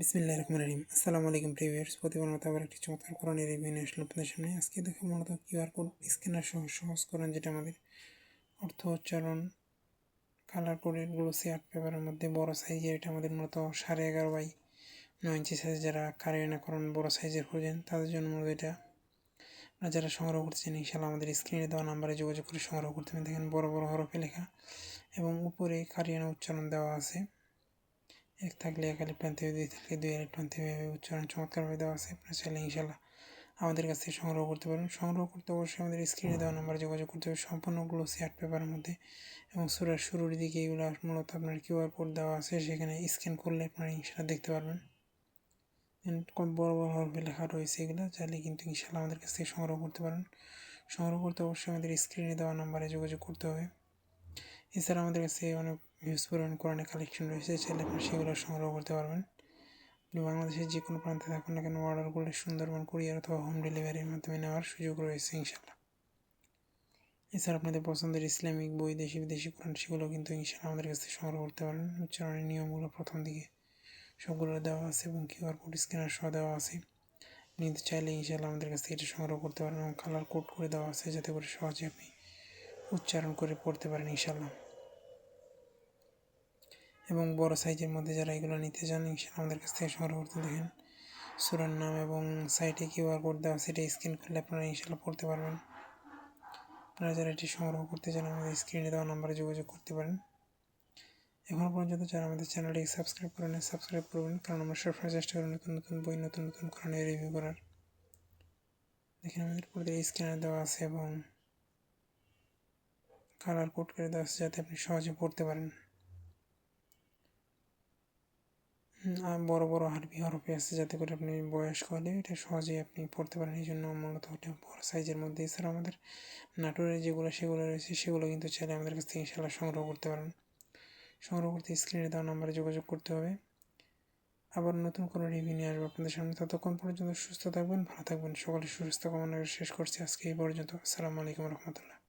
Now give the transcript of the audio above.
বিসমিল্লাহ রহমান রহিম। আসসালামু আলাইকুম প্রিভিয়ার্স প্রতিবার মতো আবার একটি চমৎকার কোরআনের রিভিউ নিয়ে আসলো আপনাদের সামনে। আজকে দেখো মূলত কিউআর কোড স্ক্যানার সহ সহজ কোরআন, যেটা আমাদের অর্থ উচ্চারণ কালার কোডের গ্লোসি আর্ট পেপারের মধ্যে বড় সাইজের এটা আমাদের মূলত সাড়ে এগারো বাই নয় ইঞ্চি সাইজ যারা কারিনা করেন বড় সাইজের প্রয়োজন তাদের জন্য মূলত এটা আপনারা যারা সংগ্রহ করতেছেন ইনশাল্লাহ আমাদের স্ক্রিনে দেওয়া নাম্বারে যোগাযোগ করে সংগ্রহ করতে দেখেন বড় বড় হরফে লেখা এবং উপরে কারিয়ানা উচ্চারণ দেওয়া আছে। এক থাকলে এক আলিফ হবে দুই থাকলে দুই আলিফ টানতে হবে উচ্চারণ চমৎকারভাবে দেওয়া আছে। আপনার চাইলে ইনশাল্লাহ আমাদের কাছ থেকে সংগ্রহ করতে পারেন। সংগ্রহ করতে অবশ্যই আমাদের স্ক্রিনে দেওয়া নাম্বারে যোগাযোগ করতে হবে। সম্পূর্ণ গ্লোসি আর্ট পেপারের মধ্যে এবং সুরার শুরুর দিকে এগুলো মূলত আপনার কিউআর কোড দেওয়া আছে। সেখানে স্ক্যান করলে আপনারা ইনশাল্লাহ দেখতে পারবেন। বড় বড় হরফে লেখা রয়েছে এগুলো, চাইলে কিন্তু ইনশাল্লাহ আমাদের কাছ থেকে সংগ্রহ করতে পারেন। সংগ্রহ করতে অবশ্যই আমাদের স্ক্রিনে দেওয়া নাম্বারে যোগাযোগ করতে হবে। এছাড়া আমাদের কাছে অনেক হিউজ পরিমাণ কোরআনের কালেকশন রয়েছে, চাইলে আপনি সেগুলো সংগ্রহ করতে পারবেন। আপনি বাংলাদেশের যে কোনো প্রান্তে থাকুন না কেন অর্ডার করলে সুন্দরবন কুরিয়ার অথবা হোম ডেলিভারির মাধ্যমে নেওয়ার সুযোগ রয়েছে ইনশাল্লাহ এছাড়া আপনাদের পছন্দের ইসলামিক বই, দেশি বিদেশি কোরআন, সেগুলো কিন্তু ইনশাল্লাহ আমাদের কাছ সংগ্রহ করতে পারেন। উচ্চারণের নিয়মগুলো প্রথম দিকে সবগুলো দেওয়া আছে এবং কিউআর কোড স্ক্যানার সহ দেওয়া আছে। আপনি চাইলে ইনশাল্লাহ আমাদের কাছ এটা সংগ্রহ করতে পারেন এবং কালার কোড করে দেওয়া আছে, যাতে করে সহজে আপনি উচ্চারণ করে পড়তে পারেন ইনশাল্লাহ এবং বড় সাইজের মধ্যে যারা এগুলো নিতে চান আমাদের কাছ থেকে সংগ্রহ করতে দেখেন। সুরার নাম এবং সাইটে কিউআর কোড দেওয়া সেটা স্ক্যান করলে আপনারা ইনশাল্লাহ পড়তে পারবেন। আপনারা যারা এটি সংগ্রহ করতে চান, আমাদের স্ক্রিনে দেওয়া নাম্বারে যোগাযোগ করতে পারেন। এখন পর্যন্ত যারা আমাদের চ্যানেলটিকে সাবস্ক্রাইব করেন সাবস্ক্রাইব করবেন, কারণ আমরা সবসময় চেষ্টা করি নতুন নতুন বই, নতুন নতুন কোরআনের রিভিউ করার। দেখেন আমাদের পর্দায় স্ক্যানার দেওয়া আছে এবং কালার কোড করে দেওয়া আছে যাতে আপনি সহজে পড়তে পারেন। বড় বড় হারবি হরফে আছে যাতে করে আপনি বয়স্ক হলে এটা সহজেই আপনি পড়তে পারেন। এই জন্য মূলত ওটা বড় সাইজের মধ্যে। এছাড়া আমাদের নাটোরের যেগুলো, সেগুলো রয়েছে, সেগুলো কিন্তু চাইলে আমাদের কাছ থেকে ইনশাল্লাহ সংগ্রহ করতে পারেন। সংগ্রহ করতে স্ক্রিনে দেওয়া নাম্বারে যোগাযোগ করতে হবে। আবার নতুন কোনো রিভিউ নিয়ে আসব আপনাদের সামনে। ততক্ষণ পর্যন্ত সুস্থ থাকবেন, ভালো থাকবেন। সকলে সুস্থ কামনা শেষ করছি আজকে এই পর্যন্ত। আসসালামু আলাইকুম রহমতুল্লাহ।